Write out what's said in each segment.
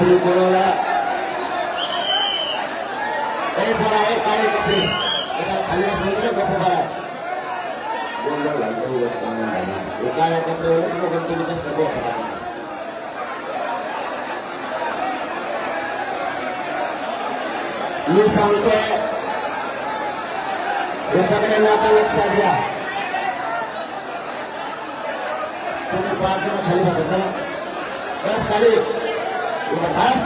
तुम्ही कोणाला ए काळे कपडे कशा खाली सांगतो ना बरा गोंधळ घालतो उगाच कामं घालणार. लोक तुम्ही जास्त मी सांगतोय हे सगळ्यांना आता लक्षात घ्या तुम्ही पाच जण खाली बसा चला बस खाली इकडं बस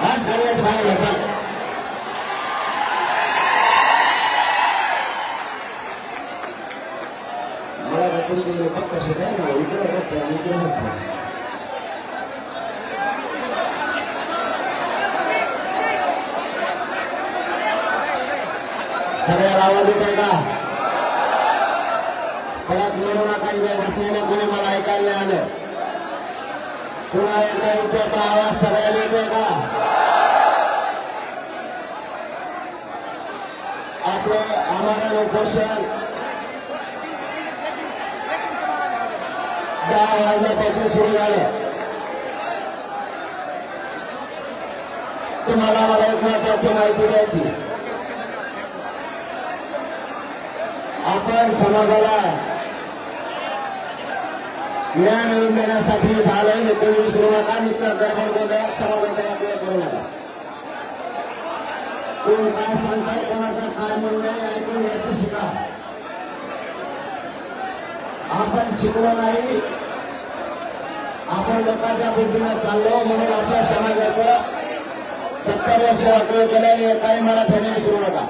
बस खाली आणि बाहेर ये, चल मला वाटतं तुमचे फक्त असं द्या ना इकडे बघतो आणि इकडे बघतो सगळ्याला आवाज येतोय का परत म्हणू नका इथे बसलेले कोणी मला ऐकायला नाही आलं पुन्हा एकदा विचारतो आवाज सगळ्याला येतोय का आपलं आम्हाला उपोषण दहा वाजल्यापासून सुरू झालं तुम्हाला मला एक महत्वाची माहिती द्यायची आपण समाजाला ज्ञान मिळवून देण्यासाठी झालं हे कोणी विसरू नका मित्र गडबड गोंधळात समाजाचा वापर करू नका कोण काय सांगताय? कोणाचं काय म्हणणं ऐकून घ्यायचं शिका. आपण शिकलो नाही. आपण लोकांच्या बुद्धीनं चाललो म्हणून आपल्या समाजाचं सत्तर वर्ष वाटलं गेलं हे काही मराठ्याने विसरू नका.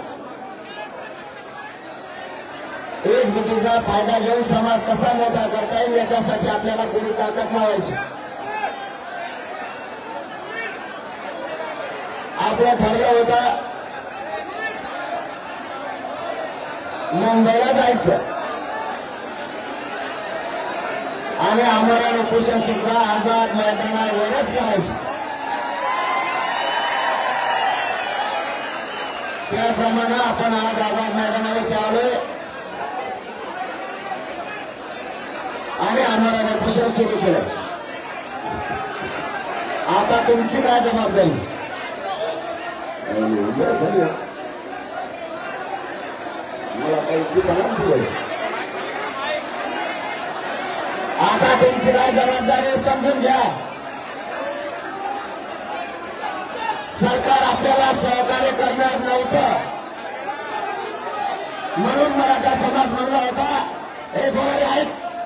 एकजुटीचा फायदा घेऊन समाज कसा मोठा करता येईल याच्यासाठी आपल्याला पुरी ताकद लावायची. आपलं ठरलं होतं मुंबईला जायचं. आणि आम्हाला उपोषण सुद्धा आझाद मैदानावरच करायचं. त्याप्रमाणे आपण आज आझाद मैदानावर आलोय आणि आम्हाला उपोषण सुरू केलं. आता तुमची काय जबाबदारी? झाली. मला काही पुढे आता तुमची काय जबाबदारी समजून घ्या. सरकार आपल्याला सहकार्य करणार नव्हतं. म्हणून मराठा समाज म्हणला होता हे बोलारे आहेत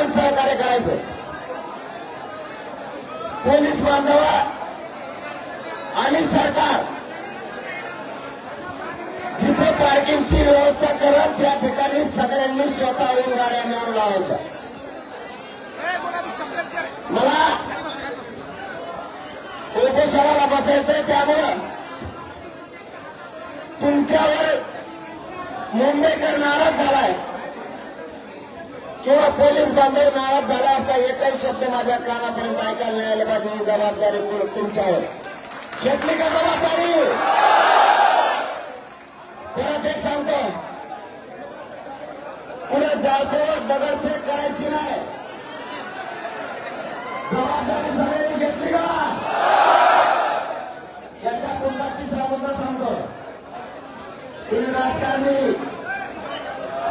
आपण सहकार्य करायचं. पोलीस बांधव आणि सरकार जिथे पार्किंगची व्यवस्था करत त्या ठिकाणी सगळ्यांनी स्वतः येऊन गाड्या नेऊन लावायच्या. मला उपोषणाला बसायचंय त्यामुळं तुमच्यावर मुंबईकर नाराज झालाय. किंवा पोलीस बांधव नाराज झाला असा एकही शब्द माझ्या कानापर्यंत ऐकायला नाही आले. माझी ही जबाबदारी तुमच्यावर घेतली का जबाबदारी? परत एक सांगतो. पुढे जातो दगडफेक करायची नाही. जबाबदारी सगळ्यांनी घेतली का? याच्या पुन्हा तिसरा मुद्दा सांगतो. तुम्ही राजकारणी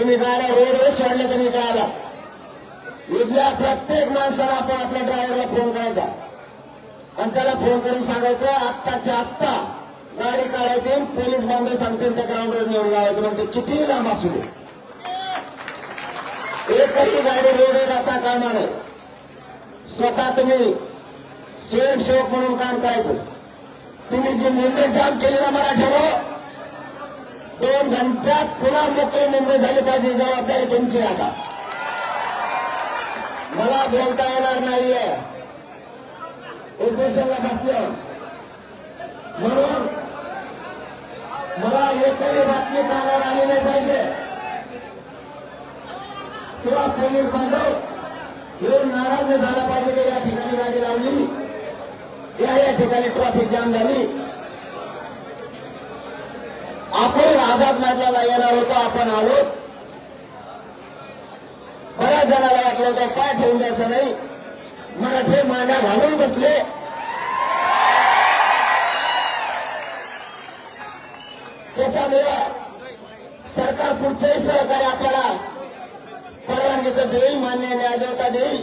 तुम्ही गाड्या रोडवर सोडल्या तरी इकडे आला इथल्या प्रत्येक माणसाला आपण आपल्या ड्रायव्हरला फोन करायचा. आणि त्याला फोन करून सांगायचं आत्ताच्या आत्ता गाडी काढायची पोलीस बांधव सांगतील त्या ग्राउंडवर नेऊन लावायचं. म्हणते किती कितीही लांब असू दे. एकही गाडी रोडवर आता कामा नये स्वतः तुम्ही स्वयंसेवक म्हणून काम करायचं. तुम्ही जी मुंबई जाम केली ना मराठ्यावर दोन घंट्यात पुन्हा मोकळी मुंबई झाली पाहिजे जबाबदारी तुमची आता. मला बोलता येणार नाहीये. उपोषणला बसलो. म्हणून मला एकही बातमी कानावर आली नाही पाहिजे. किंवा पोलीस बांधव येऊन नाराज झाला पाहिजे की या ठिकाणी गाडी लावली? या या ठिकाणी ट्रॅफिक जाम झाली. आपण आझाद मैदानाला येणार होतो आपण आलो. बऱ्याच जणाला वाटलं होतं पाय ठेवून द्यायचं नाही. मराठे मांड्या घालून बसले. त्याच्यामुळे सरकार पुढचंही सहकार्य आपल्याला परवानगीचं देईल मान्य न्यायदेवता देईल.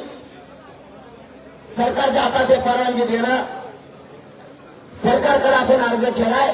सरकारच्या हातात ते परवानगी देणं. सरकारकडे आपण अर्ज केलाय.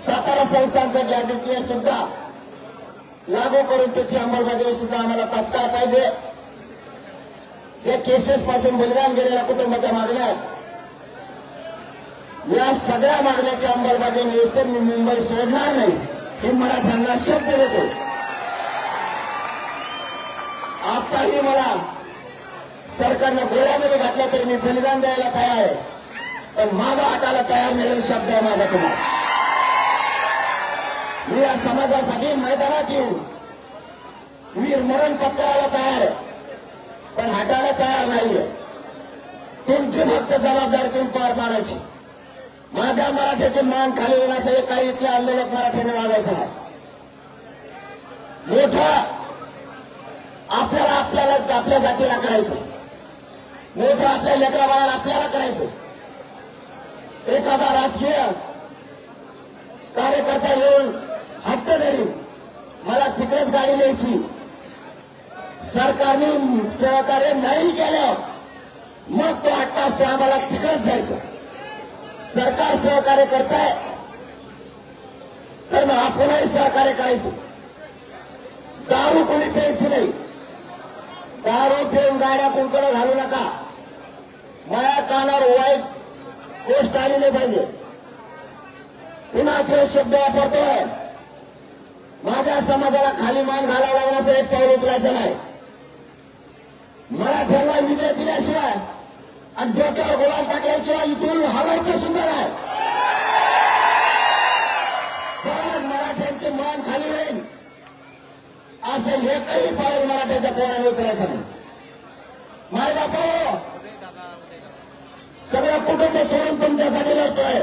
सातारा संस्थांचं गॅजेटियर सुद्धा लागू करून त्याची अंमलबजावणी सुद्धा आम्हाला तात्काळ पाहिजे. जे केसेस पासून बलिदान गेलेल्या कुटुंबाच्या मागण्या या सगळ्या मागण्याच्या अंमलबजावणी व्यवस्थेत मी मुंबई सोडणार नाही हे मराठ्यांना शब्द देतो. आताही मला सरकारनं गोळ्या जरी घातल्या तरी मी बलिदान द्यायला तयार आहे पण माझा हाताला तयार नाही शब्द आहे माझा तुम्हाला मी या समाजासाठी मैदानात येऊ. वीर मरण पत्करायला तयार आहे पण हटायला तयार नाहीये. तुमची फक्त जबाबदारी तुम्ही पार पाडायची. माझ्या मराठ्याचे मान खाली होण्यासाठी काही इथले आंदोलक मराठ्याने वागायचं नाही. मोठा आपल्याला आपल्याला आपल्या जातीला करायचं मोठं आपल्या लेकरा बाळाला आपल्याला करायचं एखादा राजकीय कार्यकर्ता येऊन हट्ट देईल मला तिकडेच गाडी न्यायची. सरकारने सहकार्य नाही केलं मग तो आठ तास तो आम्हाला तिकडेच जायचं. सरकार सहकार्य करताय तर मग आपणही सहकार्य करायचं. दारू कोणी प्यायची नाही. दारू पिऊन गाड्या कोणकडे घालू नका. माया कानावर वाईट गोष्ट आली नाही पाहिजे. पुन्हा तो शब्द वापरतोय. माझ्या समाजाला खाली मान घालावा लागण्याचं एक पाऊल उचलायचं नाही. मराठ्यांना विजय दिल्याशिवाय आणि डोक्यावर गोलाल टाकल्याशिवाय इथून हलायचं सुद्धा नाही. मराठ्यांचे मान खाली होईल असं एकही पाऊल मराठ्याच्या पोराने उचलायचं नाही. माय बापा सगळं कुटुंब सोडून तुमच्यासाठी लढतोय.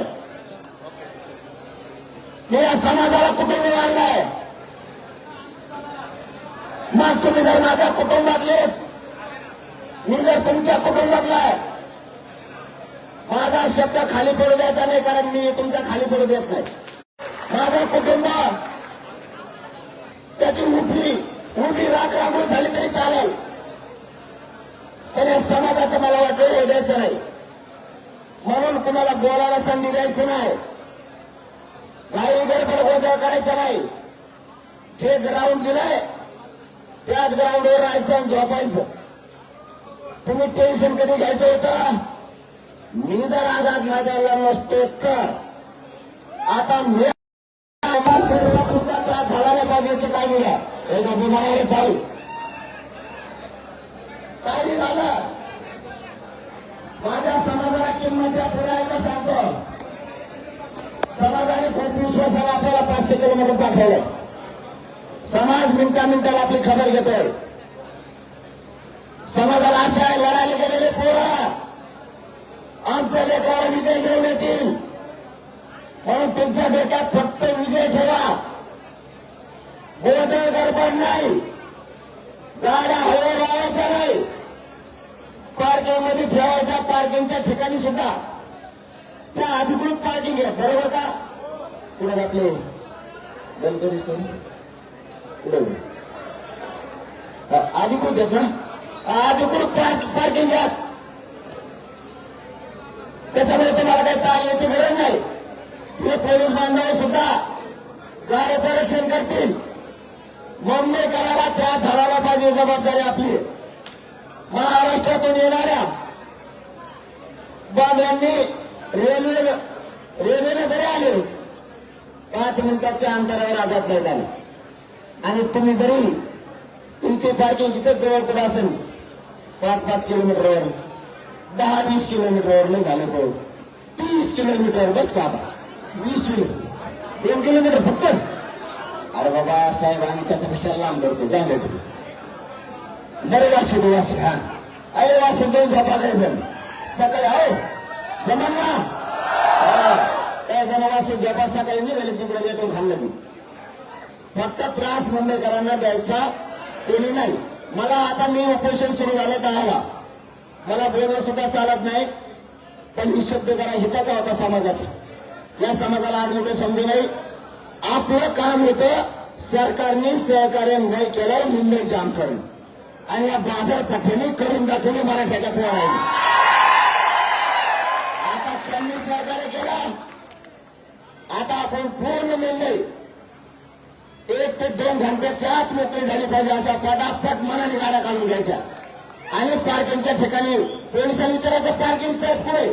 मी या समाजाला कुटुंब मानलाय. मग तुम्ही जर माझ्या कुटुंबातले. मी जर तुमच्या कुटुंबातला माझा शब्द खाली पडू द्यायचा नाही कारण मी तुमचा खाली पडू देत नाही. माझा कुटुंब त्याची उभी उभी राख राखून झाली तरी चालेल. पण या समाजाचं मला वाटलं हे द्यायचं नाही. म्हणून कुणाला बोलायला संधी द्यायची नाही. काही गडबड गोंधळ करायचा नाही. जे ग्राउंड दिलंय त्याच ग्राउंडवर राहायचं आणि झोपायचं. तुम्ही टेन्शन कधी घ्यायचं होतं? मी जर आझाद माझ्या नसतो तर. आता मी सुद्धा त्रास झाला नाही पाहिजे याची काळजी घ्या. एकदा बिमारी चालू. काही झालं? माझ्या समाजाला किंमत द्या पुढे एकदा सांगतो. समाजाने खूप विश्वासाला आपल्याला पाचशे किलोमीटर पाठवलं समाज मिनटा मिनटाला आपली खबर घेतोय. समाजाला आशा आहे लढायला गेलेले पोरं. आमच्या लेकराला विजय घेऊन येतील. म्हणून तुमच्या डोक्यात फक्त विजय ठेवा. गोदळ गडबड नाही. गाड्या हवे लावायच्या नाही. पार्किंगमध्ये ठेवायच्या पार्किंगच्या ठिकाणी सुद्धा. त्या अधिकृत पार्किंग आहे बरोबर का? पुढे आपले गणपती सर. पुढे अधिकृत आहेत ना अधिकृत पार्क पार्किंग घ्या त्याच्यामुळे तुम्हाला काही ताण याची गरज नाही हे पोलीस बांधव सुद्धा गाड्याचं रक्षण करतील मुंबई करायला त्रास झाला पाहिजे जबाबदारी आपली महाराष्ट्रातून येणाऱ्या बांधवांनी रेल्वे रेल्वेला जरी आले पाच मिनिटाच्या अंतरावर आझाद मैदान आणि तुम्ही जरी तुमची पार्किंग तिथंच जवळ कुठं असेल पाच पाच किलोमीटरवर दहा वीस किलोमीटरवर नाही झालं तर तीस किलोमीटर बस का आता वीस मिनिट. दोन किलोमीटर फक्त? अरे बाबा साहेब आम्ही त्याच्यापेक्षा लांब धरतो जाऊ दे तुम्ही. बरे वाशी वाशी हा. अरे वाशी जाऊन झोपा काय जण. सकाळी आहो जमान ना? हा. काय जण वाशी झोपा सकाळी निघाली तिकडे भेटून खाल्लं मी. फक्त त्रास मुंबईकरांना द्यायचा कोणी नाही. मला आता मी उपोषण सुरू झालं दहाला मला बोलणं सुद्धा चालत नाही. पण ही शब्द जरा हिताचा होता समाजाचा. या समाजाला आज मोठं समजू नाही आपलं काम होतं सरकारने सहकार्य नाही केलं मुंबई जाम करणं आणि या बाजार पठ्याने करून दाखवले मराठ्याच्या पोराने. आता त्यांनी सहकार्य केलं. आता आपण पूर्ण मुंबई एक ते दोन घंट्याच्या आत मोकळी झाली पाहिजे अशा पटापट मनाने गाड्या काढून घ्यायच्या आणि पार्किंगच्या ठिकाणी पोलिसांनी विचारायचं पार्किंग साहेब पुढे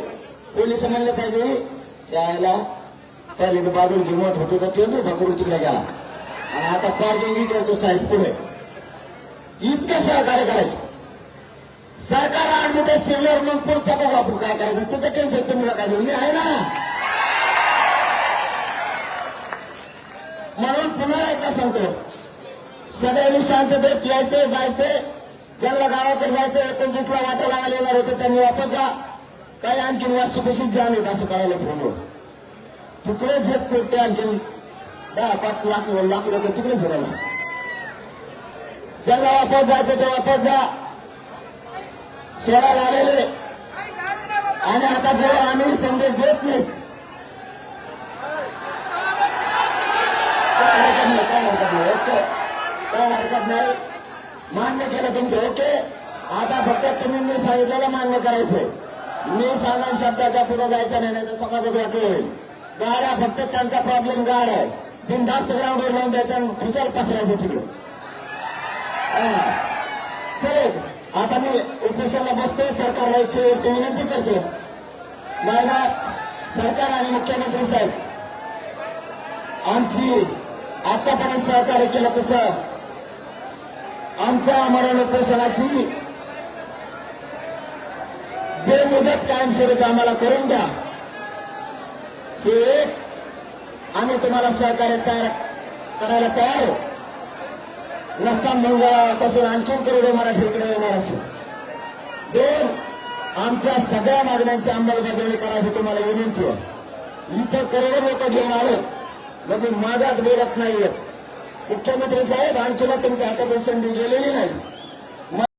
पोलीस म्हणले पाहिजे त्याला पहिले तर बाजूला जिमत होतो तर तेच उभा करून तिकडे गेला. आणि आता पार्किंग विचारतो साहेब पुढे इतकं सहकार्य करायचं सरकार आठ मोठ्या सिल्वर मग पुढचा बघू आपण काय करायचं. तिथं टेन्शन तुम्ही काय घेऊन आहे ना. म्हणून पुन्हा एकदा सांगतो. सगळ्यांनी शांततेत यायचे जायचे ज्यांना गावाकडे जायचं एकोणतीसला वाटा लावायला येणार होते त्यांनी वापस जा. काही आणखीन वाशी जाम येत असं कळायला फोनवर. तिकडेच घेत पोटे आणखीन दहा पाच लाख लाख रुपये तिकडेच घरायला ज्यांना वापस जायचं ते वापस जा. सोडायला आलेले. आणि आता जेव्हा आम्ही संदेश देत नाही काय हरकत नाही काय हरकत नाही ओके काय हरकत नाही मान्य केलं तुमचं ओके आता फक्त तुम्ही मी सांगितलेलं मान्य करायचंय मी सांगा शब्दाच्या पुढे जायचं नाही नाही तर समाजात वाटलं होईल गाड्या फक्त त्यांचा प्रॉब्लेम गाड आहे बिनधास्त ग्राउंडवर लावून द्यायचा आणि खुशाल पसरायचं तिकडे हा. चल आता मी उपोषणला बसतो सरकारला एक शेवटची विनंती करतो मला सरकार आणि मुख्यमंत्री साहेब आमची आतापर्यंत सहकार्य केलं तसं. आमच्या मरण उपोषणाची बेमुदत कायमस्वरूपी आम्हाला करून द्या. हे एक आम्ही तुम्हाला सहकार्य तयार करायला तयार नसता मंगळापासून आणखीन करोडो मराठी इकडे दोन आमच्या सगळ्या मागण्यांची अंमलबजावणी करायची तुम्हाला विनंती आहे. इथं करोडो लोक घेऊन आलो म्हणजे माझ्यात बोलत नाहीये. मुख्यमंत्री साहेब आणखी तुमच्या हातात संधी गेलेली नाही.